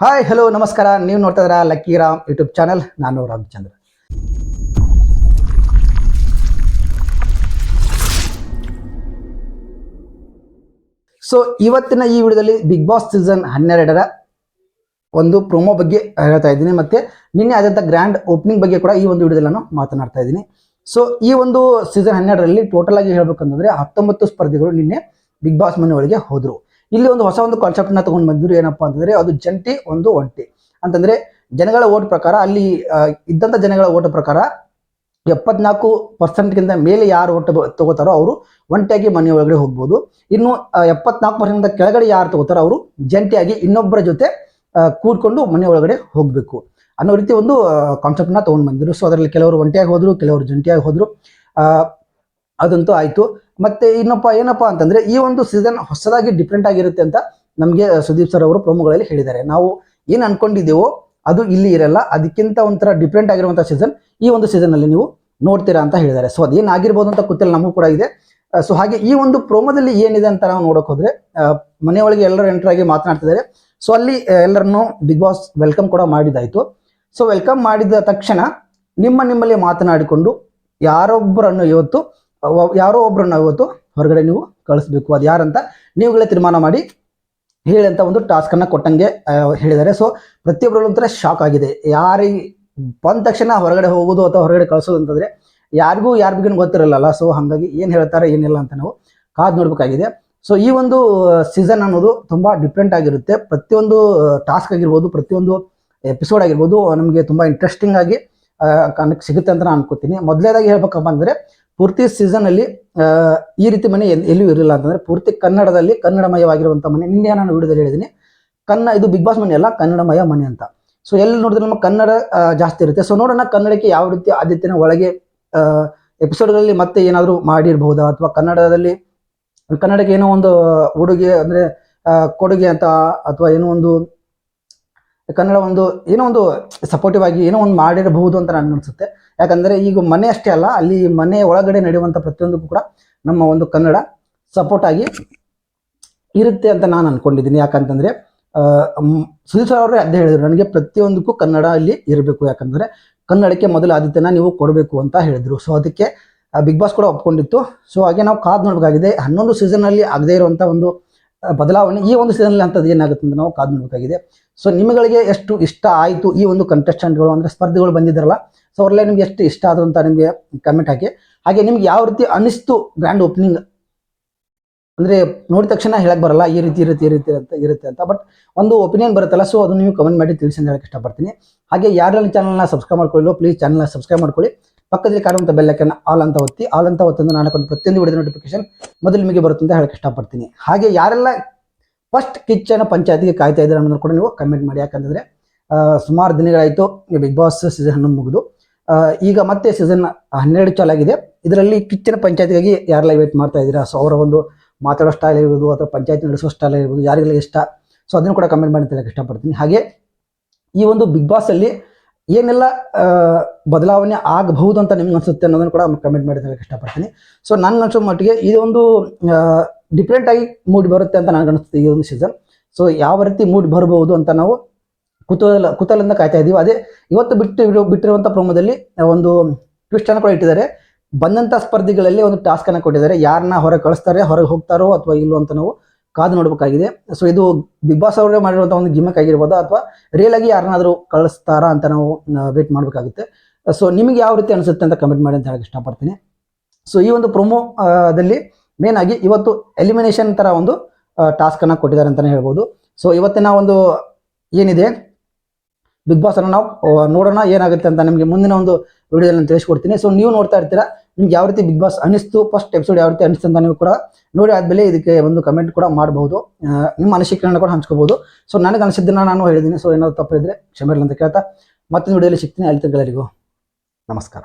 Hi hello ನಮಸ್ಕಾರ. ನೀವು ನೋಡ್ತಾ ಇದ್ದೀರಾ ಲಕ್ಕಿ ರಾಮ್ ಯೂಟ್ಯೂಬ್ ಚಾನಲ್ ನಾನು ರಾಮಚಂದ್ರ. ಸೊ ಇವತ್ತಿನ ಈ ವಿಡಿಯೋದಲ್ಲಿ ಬಿಗ್ ಬಾಸ್ ಸೀಸನ್ ಹನ್ನೆರಡರ ಒಂದು ಪ್ರೊಮೋ ಬಗ್ಗೆ ಹೇಳ್ತಾ ಇದ್ದೀನಿ. ಮತ್ತೆ ನಿನ್ನೆ ಆದಂಥ ಗ್ರ್ಯಾಂಡ್ ಓಪನಿಂಗ್ ಬಗ್ಗೆ ಕೂಡ ಈ ಒಂದು ವಿಡಿಯೋದಲ್ಲಿ ನಾನು ಮಾತನಾಡ್ತಾ ಇದ್ದೀನಿ. ಸೊ ಈ ಒಂದು ಸೀಸನ್ ಹನ್ನೆರಡರಲ್ಲಿ ಟೋಟಲ್ ಆಗಿ ಹೇಳ್ಬೇಕಂತಂದ್ರೆ ಹತ್ತೊಂಬತ್ತು ಸ್ಪರ್ಧಿಗಳು ನಿನ್ನೆ ಬಿಗ್ ಬಾಸ್ ಮನೆ ಒಳಗೆ ಹೋದ್ರು. ಇಲ್ಲಿ ಒಂದು ಹೊಸ ಒಂದು ಕಾನ್ಸೆಪ್ಟ್ನ ತಗೊಂಡು ಬಂದಿದ್ರು ಏನಪ್ಪಾ ಅಂತಂದ್ರೆ ಅದು ಜಂಟಿ ಒಂದು ಒಂಟಿ. ಅಂತಂದ್ರೆ ಜನಗಳ ಓಟ್ ಪ್ರಕಾರ ಅಲ್ಲಿ ಇದ್ದಂಥ ಜನಗಳ ಓಟ್ ಪ್ರಕಾರ ಎಪ್ಪತ್ನಾಲ್ಕು ಪರ್ಸೆಂಟ್ಗಿಂತ ಮೇಲೆ ಯಾರು ಓಟ್ ತಗೋತಾರೋ ಅವರು ಒಂಟಿಯಾಗಿ ಮನೆ ಒಳಗಡೆ ಹೋಗ್ಬೋದು. ಇನ್ನು ಎಪ್ಪತ್ನಾಲ್ಕು ಪರ್ಸೆಂಟ್ ಕೆಳಗಡೆ ಯಾರು ತಗೋತಾರೋ ಅವರು ಜಂಟಿಯಾಗಿ ಇನ್ನೊಬ್ಬರ ಜೊತೆ ಕೂಡ್ಕೊಂಡು ಮನೆ ಒಳಗಡೆ ಹೋಗಬೇಕು. ಅನ್ನೋ ರೀತಿ ಒಂದು ಕಾನ್ಸೆಪ್ಟ್ನ ತೊಗೊಂಡು ಬಂದಿದ್ರು. ಸೊ ಅದರಲ್ಲಿ ಕೆಲವರು ಒಂಟಿಯಾಗಿ ಹೋದರು, ಕೆಲವರು ಜಂಟಿಯಾಗಿ ಹೋದರು. ಅದಂತೂ ಆಯ್ತು. ಮತ್ತೆ ಇನ್ನೊಪ್ಪ ಏನಪ್ಪಾ ಅಂತಂದ್ರೆ ಈ ಒಂದು ಸೀಸನ್ ಹೊಸದಾಗಿ ಡಿಫ್ರೆಂಟ್ ಆಗಿರುತ್ತೆ ಅಂತ ನಮಗೆ ಸುದೀಪ್ ಸರ್ ಅವರು ಪ್ರೊಮೋಗಳಲ್ಲಿ ಹೇಳಿದ್ದಾರೆ. ನಾವು ಏನು ಅನ್ಕೊಂಡಿದ್ದೇವೋ ಅದು ಇಲ್ಲಿ ಇರಲ್ಲ. ಅದಕ್ಕಿಂತ ಒಂಥರ ಡಿಫ್ರೆಂಟ್ ಆಗಿರುವಂಥ ಸೀಸನ್ ಈ ಒಂದು ಸೀಸನ್ ಅಲ್ಲಿ ನೀವು ನೋಡ್ತೀರಾ ಅಂತ ಹೇಳಿದ್ದಾರೆ. ಸೊ ಅದೇನಾಗಿರ್ಬೋದು ಅಂತ ಕೂತಲ್ಲಿ ನಮಗೂ ಕೂಡ ಇದೆ. ಸೊ ಹಾಗೆ ಈ ಒಂದು ಪ್ರೋಮೋದಲ್ಲಿ ಏನಿದೆ ಅಂತ ನಾವು ನೋಡಕ್ ಹೋದ್ರೆ ಮನೆಯೊಳಗೆ ಎಲ್ಲರೂ ಎಂಟರ್ ಆಗಿ ಮಾತನಾಡ್ತಿದ್ದಾರೆ. ಸೊ ಅಲ್ಲಿ ಎಲ್ಲರನ್ನು ಬಿಗ್ ಬಾಸ್ ವೆಲ್ಕಮ್ ಕೂಡ ಮಾಡಿದಾಯ್ತು. ಸೊ ವೆಲ್ಕಮ್ ಮಾಡಿದ ತಕ್ಷಣ ನಿಮ್ಮ ನಿಮ್ಮಲ್ಲಿ ಮಾತನಾಡಿಕೊಂಡು ಯಾರೊಬ್ಬರನ್ನು ಇವತ್ತು ಯಾರೋ ಒಬ್ಬರನ್ನ ಇವತ್ತು ಹೊರಗಡೆ ನೀವು ಕಳಿಸ್ಬೇಕು. ಅದು ಯಾರಂತ ನೀವುಗಳೇ ತೀರ್ಮಾನ ಮಾಡಿ ಹೇಳಿ ಅಂತ ಒಂದು ಟಾಸ್ಕ್ ಅನ್ನ ಕೊಟ್ಟಂಗೆ ಹೇಳಿದ್ದಾರೆ. ಸೊ ಪ್ರತಿಯೊಬ್ಬರಲ್ಲೂ ಒಂಥರ ಶಾಕ್ ಆಗಿದೆ. ಯಾರಿಗೆ ಬಂದ ತಕ್ಷಣ ಹೊರಗಡೆ ಹೋಗೋದು ಅಥವಾ ಹೊರಗಡೆ ಕಳಿಸೋದು ಅಂತಂದ್ರೆ ಯಾರಿಗೂ ಯಾರ ಬಗ್ಗೆ ಗೊತ್ತಿರಲ್ಲ ಸೊ ಹಾಗಾಗಿ ಏನು ಹೇಳ್ತಾರೆ ಏನಿಲ್ಲ ಅಂತ ನಾವು ಕಾದು ನೋಡಬೇಕಾಗಿದೆ. ಸೊ ಈ ಒಂದು ಸೀಸನ್ ಅನ್ನೋದು ತುಂಬಾ ಡಿಫ್ರೆಂಟ್ ಆಗಿರುತ್ತೆ. ಪ್ರತಿಯೊಂದು ಟಾಸ್ಕ್ ಆಗಿರ್ಬೋದು, ಪ್ರತಿಯೊಂದು ಎಪಿಸೋಡ್ ಆಗಿರ್ಬೋದು, ನಮಗೆ ತುಂಬಾ ಇಂಟ್ರೆಸ್ಟಿಂಗ್ ಆಗಿ ಆ, ಕಾಣಕ್ಕೆ ಸಿಗುತ್ತೆ ಅಂತ ನಾನು ಅನ್ಕೋತೀನಿ. ಮೊದಲೇದಾಗಿ ಹೇಳ್ಬೇಕಪ್ಪ ಅಂದರೆ ಪೂರ್ತಿ ಸೀಸನಲ್ಲಿ ಈ ರೀತಿ ಮನೆ ಎಲ್- ಎಲ್ಲೂ ಇರಲಿಲ್ಲ ಅಂತಂದರೆ ಪೂರ್ತಿ ಕನ್ನಡದಲ್ಲಿ ಕನ್ನಡಮಯವಾಗಿರುವಂಥ ಮನೆ. ನಿನ್ನೆ ನಾನು ವಿಡಿಯೋದಲ್ಲಿ ಹೇಳಿದ್ದೀನಿ. ಕನ್ನ ಇದು ಬಿಗ್ ಬಾಸ್ ಮನೆ ಅಲ್ಲ ಕನ್ನಡಮಯ ಮನೆ ಅಂತ. ಸೊ ಎಲ್ಲಿ ನೋಡಿದ್ರೆ ನಮ್ಮ ಕನ್ನಡ ಜಾಸ್ತಿ ಇರುತ್ತೆ. ಸೊ ನೋಡೋಣ ಕನ್ನಡಕ್ಕೆ ಯಾವ ರೀತಿ ಆದ್ಯತೆನ ಒಳಗೆ ಎಪಿಸೋಡ್ಗಳಲ್ಲಿ ಮತ್ತೆ ಏನಾದರೂ ಮಾಡಿರಬಹುದಾ ಅಥವಾ ಕನ್ನಡದಲ್ಲಿ ಕನ್ನಡಕ್ಕೆ ಏನೋ ಒಂದು ಉಡುಗೆ ಅಂದರೆ ಕೊಡುಗೆ ಅಂತ ಅಥವಾ ಏನೋ ಒಂದು ಕನ್ನಡ ಒಂದು ಏನೋ ಒಂದು ಸಪೋರ್ಟಿವ್ ಆಗಿ ಏನೋ ಒಂದು ಮಾಡಿರಬಹುದು ಅಂತ ನನಗೆ ಅನಿಸುತ್ತೆ. ಯಾಕಂದ್ರೆ ಈಗ ಮನೆ ಅಷ್ಟೇ ಅಲ್ಲ, ಅಲ್ಲಿ ಮನೆ ಒಳಗಡೆ ನಡೆಯುವಂಥ ಪ್ರತಿಯೊಂದಕ್ಕೂ ಕೂಡ ನಮ್ಮ ಒಂದು ಕನ್ನಡ ಸಪೋರ್ಟ್ ಆಗಿ ಇರುತ್ತೆ ಅಂತ ನಾನು ಅನ್ಕೊಂಡಿದ್ದೀನಿ. ಯಾಕಂತಂದ್ರೆ ಸುದೀಪ್ ಸರ್ ಅವರೇ ಅದೇ ಹೇಳಿದ್ರು, ನನಗೆ ಪ್ರತಿಯೊಂದಕ್ಕೂ ಕನ್ನಡ ಅಲ್ಲಿ ಇರಬೇಕು. ಯಾಕಂದರೆ ಕನ್ನಡಕ್ಕೆ ಮೊದಲ ಆದ್ಯತೆನ ನೀವು ಕೊಡಬೇಕು ಅಂತ ಹೇಳಿದ್ರು. ಸೊ ಅದಕ್ಕೆ ಬಿಗ್ ಬಾಸ್ ಕೂಡ ಒಪ್ಕೊಂಡಿತ್ತು. ಸೊ ಹಾಗೆ ನಾವು ಕಾದು ನೋಡಬೇಕಾಗಿದೆ. ಹನ್ನೊಂದು ಸೀಸನ್ ಅಲ್ಲಿ ಆಗದೇ ಇರುವಂತ ಒಂದು ಬದಲಾವಣೆ ಈ ಒಂದು ಸೀಸನ್ ಅಂಥದ್ದು ಏನಾಗುತ್ತೆ ಅಂತ ನಾವು ಕಾದು ನೋಡಬೇಕಾಗಿದೆ. ಸೊ ನಿಮಗಳಿಗೆ ಎಷ್ಟು ಇಷ್ಟ ಆಯಿತು ಈ ಒಂದು ಕಂಟೆಸ್ಟೆಂಟ್ಗಳು ಅಂದರೆ ಸ್ಪರ್ಧಿಗಳು ಬಂದಿದ್ದಾರಲ್ಲ ಸೊ ಅವರಲ್ಲೇ ನಿಮ್ಗೆ ಎಷ್ಟು ಇಷ್ಟ ಆದ್ರು ಅಂತ ನಿಮಗೆ ಕಮೆಂಟ್ ಹಾಕಿ. ಹಾಗೆ ನಿಮ್ಗೆ ಯಾವ ರೀತಿ ಅನಿಸ್ತು ಗ್ರ್ಯಾಂಡ್ ಓಪನಿಂಗ್ ಅಂದರೆ ನೋಡಿದ ತಕ್ಷಣ ಹೇಳಕ್ಕೆ ಬರಲ್ಲ, ಈ ರೀತಿ ಇರುತ್ತೆ ಈ ರೀತಿ ಅಂತ ಇರುತ್ತೆ ಅಂತ. ಬಟ್ ಒಂದು ಒಪಿನಿಯನ್ ಬರುತ್ತಲ್ಲ ಸೊ ಅದು ನೀವು ಕಮೆಂಟ್ ಮಾಡಿ ತಿಳಿಸಿ ಅಂತ ಹೇಳಕ್ಕೆ ಇಷ್ಟಪಡ್ತೀನಿ. ಹಾಗೆ ಯಾರಲ್ಲಿ ಚಾನಲ್ನ ಸಬ್ಸ್ಕ್ರೈಬ್ ಮಾಡ್ಕೊಳ್ಳಿ ಪ್ಲೀಸ್ ಚಾನಲ್ನ ಸಬ್ಸ್ಕ್ರೈಬ್ ಮಾಡ್ಕೊಳ್ಳಿ. ಪಕ್ಕದಲ್ಲಿ ಕಾಣುವಂಥ ಬೆಲ್ಲಕ್ಕೆ ಆಲ್ ಅಂತ ಒತ್ತಿ ಆಲ್ ಅಂತ ಒತ್ತಂದು ನಾನು ಒಂದು ಪ್ರತಿಯೊಂದು ವಿಡಿಯೋ ನೋಟಿಫಿಕೇಶನ್ ಮೊದಲು ನಿಮಗೆ ಬರುತ್ತೆ ಅಂತ ಹೇಳಕ್ಕೆ ಇಷ್ಟಪಡ್ತೀನಿ. ಹಾಗೆ ಯಾರೆಲ್ಲ ಫಸ್ಟ್ ಕಿಚ್ಚನ ಪಂಚಾಯತಿಗೆ ಕಾಯ್ತಾ ಇದ್ದಾರೆ ಅನ್ನೋದನ್ನು ಕೂಡ ನೀವು ಕಮೆಂಟ್ ಮಾಡಿ. ಯಾಕಂದ್ರೆ ಸುಮಾರು ದಿನಗಳಾಯಿತು ಬಿಗ್ ಬಾಸ್ ಸೀಸನ್ ಹನ್ನೊಂದು ಮುಗಿದು. ಈಗ ಮತ್ತೆ ಸೀಸನ್ ಹನ್ನೆರಡು ಚಾಲಾಗಿದೆ ಇದರಲ್ಲಿ ಕಿಚ್ಚನ ಪಂಚಾಯತಿಗಾಗಿ ಯಾರೆಲ್ಲ ವೇಟ್ ಮಾಡ್ತಾ ಇದ್ದೀರಾ? ಸೊ ಅವರ ಒಂದು ಮಾತಾಡೋ ಸ್ಟೈಲ್ ಇರ್ಬೋದು, ಅಥವಾ ಪಂಚಾಯತ್ ನಡೆಸೋ ಸ್ಟೈಲ್ ಇರ್ಬೋದು, ಯಾರಿಗೆಲ್ಲ ಇಷ್ಟ? ಸೊ ಅದನ್ನು ಕೂಡ ಕಮೆಂಟ್ ಮಾಡಿ ಅಂತ ಇಷ್ಟಪಡ್ತೀನಿ. ಹಾಗೆ ಈ ಒಂದು ಬಿಗ್ ಬಾಸ್ ಅಲ್ಲಿ ಏನೆಲ್ಲ ಬದಲಾವಣೆ ಆಗಬಹುದು ಅಂತ ನಿಮ್ಗೆ ಅನಿಸುತ್ತೆ ಅನ್ನೋದನ್ನು ಕೂಡ ಕಮೆಂಟ್ ಮಾಡಿ ಇಷ್ಟಪಡ್ತೀನಿ. ಸೊ ನನ್ನ ಅನ್ಸೋ ಮಟ್ಟಿಗೆ ಇದೊಂದು ಡಿಫ್ರೆಂಟ್ ಆಗಿ ಮೂಡ್ ಬರುತ್ತೆ ಅಂತ ನನಗೆ ಅನಿಸುತ್ತೆ ಈ ಒಂದು ಸೀಸನ್ ಸೊ ಯಾವ ರೀತಿ ಮೂಡ್ ಬರಬಹುದು ಅಂತ ನಾವು ಕುತೂಹಲ, ಕುತೂಹಲದಿಂದ ಕಾಯ್ತಾ ಇದ್ದೀವಿ. ಅದೇ, ಇವತ್ತು ಬಿಟ್ಟು ಬಿಟ್ಟಿರುವಂಥ ಪ್ರೋಮೋದಲ್ಲಿ ಒಂದು ಟ್ವಿಸ್ಟ್ ಅನ್ನು ಕೂಡ ಇಟ್ಟಿದ್ದಾರೆ. ಬಂದಂಥ ಸ್ಪರ್ಧಿಗಳಲ್ಲಿ ಒಂದು ಟಾಸ್ಕ್ ಅನ್ನು ಕೊಟ್ಟಿದ್ದಾರೆ. ಯಾರನ್ನ ಹೊರಗೆ ಕಳಿಸ್ತಾರೆ, ಹೊರಗೆ ಹೋಗ್ತಾರೋ ಅಥವಾ ಇಲ್ಲೋ ಅಂತ ನಾವು ಕಾದು ನೋಡಬೇಕಾಗಿದೆ. ಸೊ ಇದು ಬಿಗ್ ಬಾಸ್ ಅವರೇ ಮಾಡಿರುವಂಥ ಒಂದು ಗಿಮ್ಮಕ್ ಆಗಿರ್ಬೋದು? ಅಥವಾ ರಿಯಲ್ ಆಗಿ ಯಾರನ್ನಾದರೂ ಕಳಿಸ್ತಾರಾ ಅಂತ ನಾವು ವೇಟ್ ಮಾಡಬೇಕಾಗುತ್ತೆ. ಸೊ ನಿಮಗೆ ಯಾವ ರೀತಿ ಅನಿಸುತ್ತೆ ಅಂತ ಕಮೆಂಟ್ ಮಾಡಿ ಅಂತ ಹೇಳಕ್ಕೆ ಇಷ್ಟಪಡ್ತೀನಿ. ಸೊ ಈ ಒಂದು ಪ್ರೊಮೋದಲ್ಲಿ ಮೇನ್ ಆಗಿ ಇವತ್ತು ಎಲಿಮಿನೇಷನ್ ತರ ಒಂದು ಟಾಸ್ಕ್ ಅನ್ನ ಕೊಟ್ಟಿದ್ದಾರೆ ಅಂತಲೇ ಹೇಳ್ಬೋದು. ಸೊ ಇವತ್ತಿನ ಒಂದು ಏನಿದೆ? ಬಿಗ್ ಬಾಸ್ ಅನ್ನು ನಾವು ನೋಡೋಣ ಏನಾಗುತ್ತೆ ಅಂತ ನಿಮಗೆ ಮುಂದಿನ ಒಂದು ವಿಡಿಯೋದಲ್ಲಿ ತಿಳಿಸ್ಕೊಡ್ತೀನಿ. ಸೊ ನೀವು ನೋಡ್ತಾ ಇರ್ತೀರಾ? ನಿಮ್ಗೆ ಯಾವ ರೀತಿ ಬಿಗ್ ಬಾಸ್ ಅನಿಸ್ತು ಫಸ್ಟ್ ಎಪಿಸೋಡ್ ಯಾವ ರೀತಿ ಅನಿಸ್ತು ಅಂತ ನೀವು ಕೂಡ ನೋಡಿ ಆದ್ಮೇಲೆ ಇದಕ್ಕೆ ಒಂದು ಕಮೆಂಟ್ ಕೂಡ ಮಾಡಬಹುದು. ನಿಮ್ಮ ಅನಿಸಿಕೆಗಳನ್ನ ಕೂಡ ಹಂಚ್ಕೋಬಹುದು. ಸೊ ನನಗೆ ಅನಿಸಿದ್ದನ್ನ ನಾನು ಹೇಳಿದ್ದೀನಿ. ಸೊ ಏನಾದ್ರು ತಪ್ಪಿದ್ರೆ ಕ್ಷಮೆ ಅಂತ ಕೇಳ್ತಾ ಮತ್ತೆ ನೋಡಿಯಲ್ಲಿ ಸಿಗ್ತೀನಿ. ಅಲ್ಲಿ ಎಲ್ಲರಿಗೂ ನಮಸ್ಕಾರ.